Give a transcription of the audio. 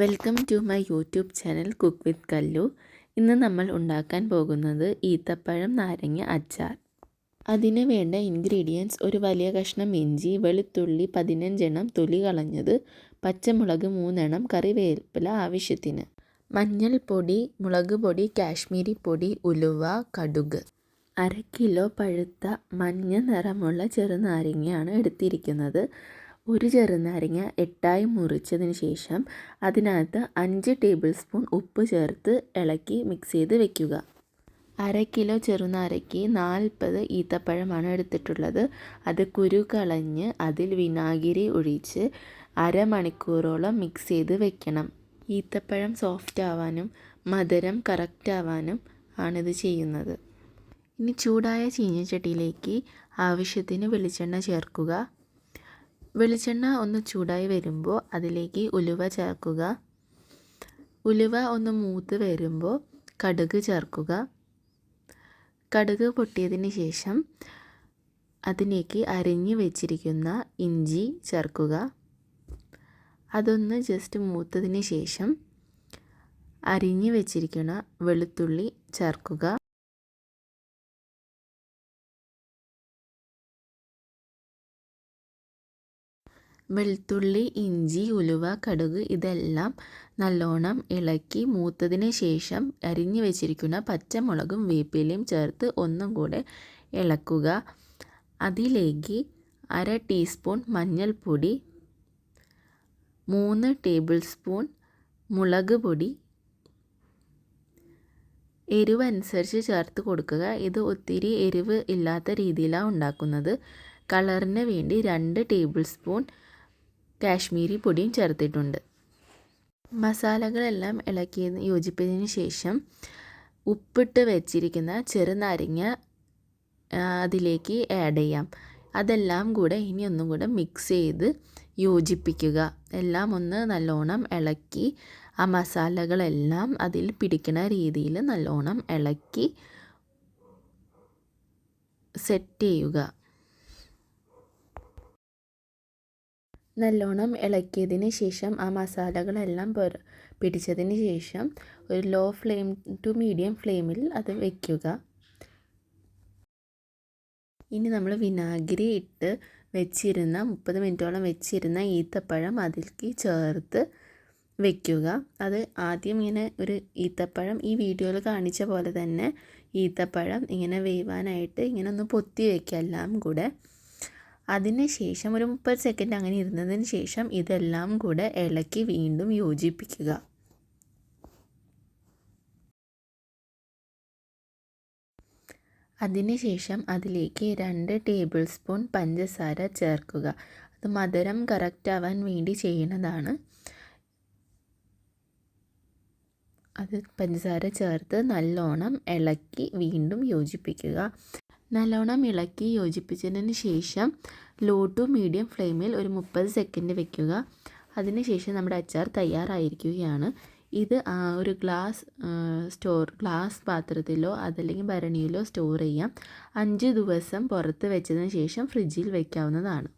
Welcome to my YouTube channel cook with Kallu ഇന്ന് നമ്മൾ ഉണ്ടാക്കാൻ പോകുന്നത് ഈത്തപ്പഴം നാരങ്ങ അച്ചാർ. അതിന് വേണ്ട ഇൻഗ്രീഡിയൻസ് ഒരു വലിയ കഷ്ണം ഇഞ്ചി വെളുത്തുള്ളി പതിനഞ്ചെണ്ണം തൊലി കളഞ്ഞത് പച്ചമുളക് മൂന്നെണ്ണം കറിവേപ്പില ആവശ്യത്തിന്. മഞ്ഞൾപ്പൊടി മുളക് പൊടി കാശ്മീരി പൊടി ഉലുവ കടുക്. അര കിലോ പഴുത്ത മഞ്ഞ നിറമുള്ള ചെറുനാരങ്ങയാണ് എടുത്തിരിക്കുന്നത്. ഒരു ചെറുനാരങ്ങ എട്ടായി മുറിച്ചതിന് ശേഷം അതിനകത്ത് അഞ്ച് ടേബിൾ സ്പൂൺ ഉപ്പ് ചേർത്ത് ഇളക്കി മിക്സ് ചെയ്ത് വെക്കുക. അര കിലോ ചെറുനാരയ്ക്ക് നാൽപ്പത് ഈത്തപ്പഴമാണ് എടുത്തിട്ടുള്ളത്. അത് കുരു കളഞ്ഞ് അതിൽ വിനാഗിരി ഒഴിച്ച് അരമണിക്കൂറോളം മിക്സ് ചെയ്ത് വെക്കണം. ഈത്തപ്പഴം സോഫ്റ്റ് ആവാനും മധുരം കറക്റ്റ് ആവാനും ആണിത് ചെയ്യുന്നത്. ഇനി ചൂടായ ചീഞ്ഞച്ചട്ടിയിലേക്ക് ആവശ്യത്തിന് വെളിച്ചെണ്ണ ചേർക്കുക. വെളിച്ചെണ്ണ ഒന്ന് ചൂടായി വരുമ്പോൾ അതിലേക്ക് ഉലുവ ചേർക്കുക. ഉലുവ ഒന്ന് മൂത്ത് വരുമ്പോൾ കടുക് ചേർക്കുക. കടുക് പൊട്ടിയതിന് ശേഷം അതിലേക്ക് അരിഞ്ഞു വെച്ചിരിക്കുന്ന ഇഞ്ചി ചേർക്കുക. അതൊന്ന് ജസ്റ്റ് മൂത്തതിന് ശേഷം അരിഞ്ഞു വെച്ചിരിക്കുന്ന വെളുത്തുള്ളി ചേർക്കുക. വെളുത്തുള്ളി ഇഞ്ചി ഉലുവ കടുക് ഇതെല്ലാം നല്ലോണം ഇളക്കി മൂത്തതിന് ശേഷം അരിഞ്ഞു വെച്ചിരിക്കുന്ന പച്ചമുളകും വേപ്പിലയും ചേർത്ത് ഒന്നും കൂടെ ഇളക്കുക. അതിലേക്ക് അര ടീസ്പൂൺ മഞ്ഞൾപ്പൊടി മൂന്ന് ടേബിൾ സ്പൂൺ മുളക് പൊടി. എരിവ് അനുസരിച്ച് ചേർത്ത് കൊടുക്കുക. ഇത് ഒത്തിരി എരിവ് ഇല്ലാത്ത രീതിയിലാണ് ഉണ്ടാക്കുന്നത്. കളറിന് വേണ്ടി രണ്ട് ടേബിൾ സ്പൂൺ കാശ്മീരി പൊടിയും ചേർത്തിട്ടുണ്ട്. മസാലകളെല്ലാം ഇളക്കി യോജിപ്പിച്ചതിന് ശേഷം ഉപ്പിട്ട് വെച്ചിരിക്കുന്ന ചെറുനാരങ്ങ അതിലേക്ക് ആഡ് ചെയ്യാം. അതെല്ലാം കൂടെ ഇനി ഒന്നും കൂടെ മിക്സ് ചെയ്ത് യോജിപ്പിക്കുക. എല്ലാം ഒന്ന് നല്ലോണം ഇളക്കി ആ മസാലകളെല്ലാം അതിൽ പിടിക്കുന്ന രീതിയിൽ നല്ലോണം ഇളക്കി സെറ്റ് ചെയ്യുക. നല്ലോണം ഇളക്കിയതിന് ശേഷം ആ മസാലകളെല്ലാം പിടിച്ചതിന് ശേഷം ഒരു ലോ ഫ്ലെയിം ടു മീഡിയം ഫ്ലെയിമിൽ അത് വയ്ക്കുക ഇനി നമ്മൾ വിനാഗിരി ഇട്ട് വെച്ചിരുന്ന മുപ്പത് മിനിറ്റോളം വെച്ചിരുന്ന ഈത്തപ്പഴം അതിലേക്ക് ചേർത്ത് വെക്കുക. അത് ആദ്യം ഇങ്ങനെ ഒരു ഈത്തപ്പഴം ഈ വീഡിയോയിൽ കാണിച്ച പോലെ തന്നെ ഈത്തപ്പഴം ഇങ്ങനെ വേവാനായിട്ട് ഇങ്ങനെ ഒന്ന് പൊത്തി വയ്ക്കുക എല്ലാം കൂടെ. അതിന് ശേഷം ഒരു മുപ്പത് സെക്കൻഡ് അങ്ങനെ ഇരുന്നതിന് ശേഷം ഇതെല്ലാം കൂടെ ഇളക്കി വീണ്ടും യോജിപ്പിക്കുക. അതിനുശേഷം അതിലേക്ക് രണ്ട് ടേബിൾ സ്പൂൺ പഞ്ചസാര ചേർക്കുക. അത് മധുരം കറക്റ്റ് ആവാൻ വേണ്ടി ചെയ്യുന്നതാണ്. അത് പഞ്ചസാര ചേർത്ത് നല്ലോണം ഇളക്കി വീണ്ടും യോജിപ്പിക്കുക. നല്ലോണം ഇളക്കി യോജിപ്പിച്ചതിന് ശേഷം ലോ ടു മീഡിയം ഫ്ലെയിമിൽ ഒരു മുപ്പത് സെക്കൻഡ് വെക്കുക. അതിനുശേഷം നമ്മുടെ അച്ചാർ തയ്യാറായിരിക്കുകയാണ്. ഇത് ഒരു ഗ്ലാസ് സ്റ്റോർ ഗ്ലാസ് പാത്രത്തിലോ അതല്ലെങ്കിൽ ഭരണിയിലോ സ്റ്റോർ ചെയ്യാം. അഞ്ച് ദിവസം പുറത്ത് വെച്ചതിന് ശേഷം ഫ്രിഡ്ജിൽ വയ്ക്കാവുന്നതാണ്